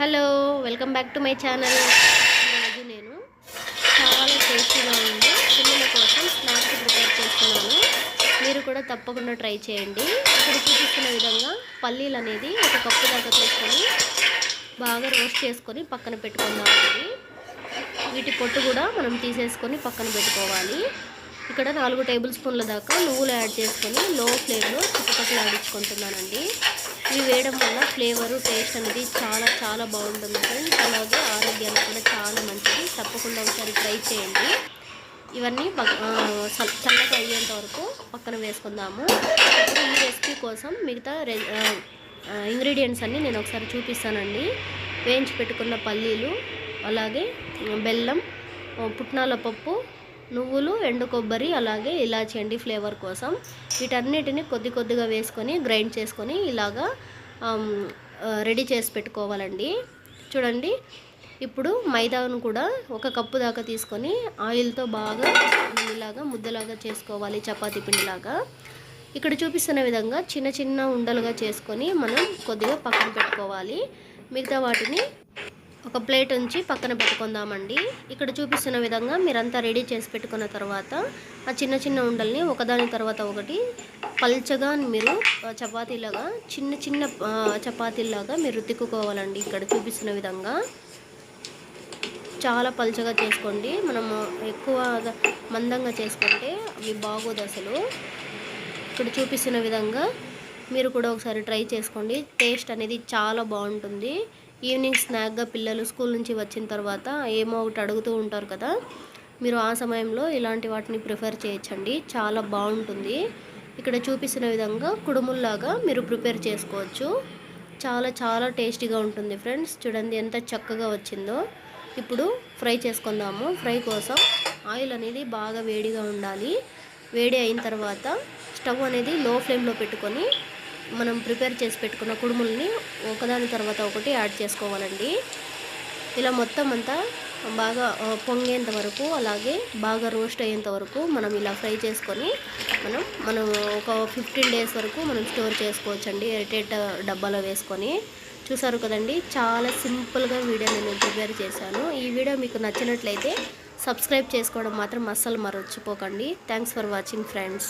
Hello welcome back to my channel. ఈరోజు నేను చాలా టేస్టీగా ఉండే పిల్లల కోసం స్నాక్స్ ప్రిపేర్ చేస్తున్నాను. మీరు కూడా తప్పకుండా ట్రై చేయండి. ఇక్కడ చూపిస్తున్న విధంగా పల్లీలు అనేది ఒక కప్పు దాకా తీసుకొని బాగా రోస్ట్ చేసుకొని పక్కన పెట్టుకుందామండి వీటి పొట్టు కూడా మనం తీసేసుకొని పక్కన పెట్టుకోవాలి. ఇక్కడ నాలుగు టేబుల్ స్పూన్ల దాకా నువ్వులు యాడ్ చేసుకొని లో ఫ్లేమ్లో చుట్టుపక్కల ఆడించుకుంటున్నానండి. ఇవి వేయడం వల్ల ఫ్లేవరు టేస్ట్ అనేది చాలా చాలా బాగుంటుంది ఫ్రెండ్స్. అలాగే ఆరోగ్యానికి కూడా చాలా మంచిది. తప్పకుండా ఒకసారి ట్రై చేయండి. ఇవన్నీ చ- చల్లగా అయ్యేంత వరకు పక్కన వేసుకుందాము. ఇప్పుడు ఈ రెసిపీ కోసం మిగతా రె ఇంగ్రీడియంట్స్ అన్నీ నేను ఒకసారి చూపిస్తానండి. వేయించి పెట్టుకున్న పల్లీలు అలాగే బెల్లం పుట్నాల పప్పు నువ్వులు ఎండు కొబ్బరి అలాగే ఇలాచి అండి ఫ్లేవర్ కోసం. వీటన్నిటిని కొద్ది కొద్దిగా వేసుకొని గ్రైండ్ చేసుకొని ఇలాగా రెడీ చేసి పెట్టుకోవాలండి. చూడండి ఇప్పుడు మైదాను కూడా ఒక కప్పు దాకా తీసుకొని ఆయిల్తో బాగా ఇలాగా ముద్దలాగా చేసుకోవాలి చపాతీ పిండిలాగా. ఇక్కడ చూపిస్తున్న విధంగా చిన్న చిన్న ఉండలుగా చేసుకొని మనం కొద్దిగా పక్కన పెట్టుకోవాలి. మిగతా వాటిని ఒక ప్లేట్ ఉంచి పక్కన పెట్టుకుందామండి. ఇక్కడ చూపిస్తున్న విధంగా మీరంతా రెడీ చేసి పెట్టుకున్న తర్వాత ఆ చిన్న చిన్న ఉండల్ని ఒకదాని తర్వాత ఒకటి పల్చగా మీరు చపాతీలాగా చిన్న చిన్న చపాతీలాగా మీరు తిక్కుకోవాలండి ఇక్కడ చూపిస్తున్న విధంగా చాలా పల్చగా చేసుకోండి. మనము ఎక్కువ మందంగా చేసుకుంటే అవి బాగోదు అసలు. ఇక్కడ చూపిస్తున్న విధంగా మీరు కూడా ఒకసారి ట్రై చేసుకోండి. టేస్ట్ అనేది చాలా బాగుంటుంది. ఈవినింగ్ స్నాక్గా పిల్లలు స్కూల్ నుంచి వచ్చిన తర్వాత ఏమో ఒకటి అడుగుతూ ఉంటారు కదా. మీరు ఆ సమయంలో ఇలాంటి వాటిని ప్రిఫర్ చేయొచ్చండి. చాలా బాగుంటుంది. ఇక్కడ చూపిస్తున్న విధంగా కుడుముల్లాగా మీరు ప్రిపేర్ చేసుకోవచ్చు. చాలా చాలా టేస్టీగా ఉంటుంది ఫ్రెండ్స్. చూడండి ఎంత చక్కగా వచ్చిందో. ఇప్పుడు ఫ్రై చేసుకుందాము. ఫ్రై కోసం ఆయిల్ అనేది బాగా వేడిగా ఉండాలి. వేడి అయిన తర్వాత స్టవ్ అనేది లో ఫ్లేమ్లో పెట్టుకొని మనం ప్రిపేర్ చేసి పెట్టుకున్న కుడుముల్ని ఒకదాని తర్వాత ఒకటి యాడ్ చేసుకోవాలండి. ఇలా మొత్తం అంతా బాగా పొంగేంత వరకు అలాగే బాగా రోస్ట్ అయ్యేంత వరకు మనం ఇలా ఫ్రై చేసుకొని మనం మనం ఒక ఫిఫ్టీన్ డేస్ వరకు మనం స్టోర్ చేసుకోవచ్చండి. ఎయిటెడ్ డబ్బాలో వేసుకొని. చూసారు కదండి చాలా సింపుల్గా వీడియో నేను ప్రిపేర్ చేశాను. ఈ వీడియో మీకు నచ్చినట్లయితే సబ్స్క్రైబ్ చేసుకోవడం మాత్రం అస్సలు మరొచ్చిపోకండి థ్యాంక్స్ ఫర్ వాచింగ్ ఫ్రెండ్స్.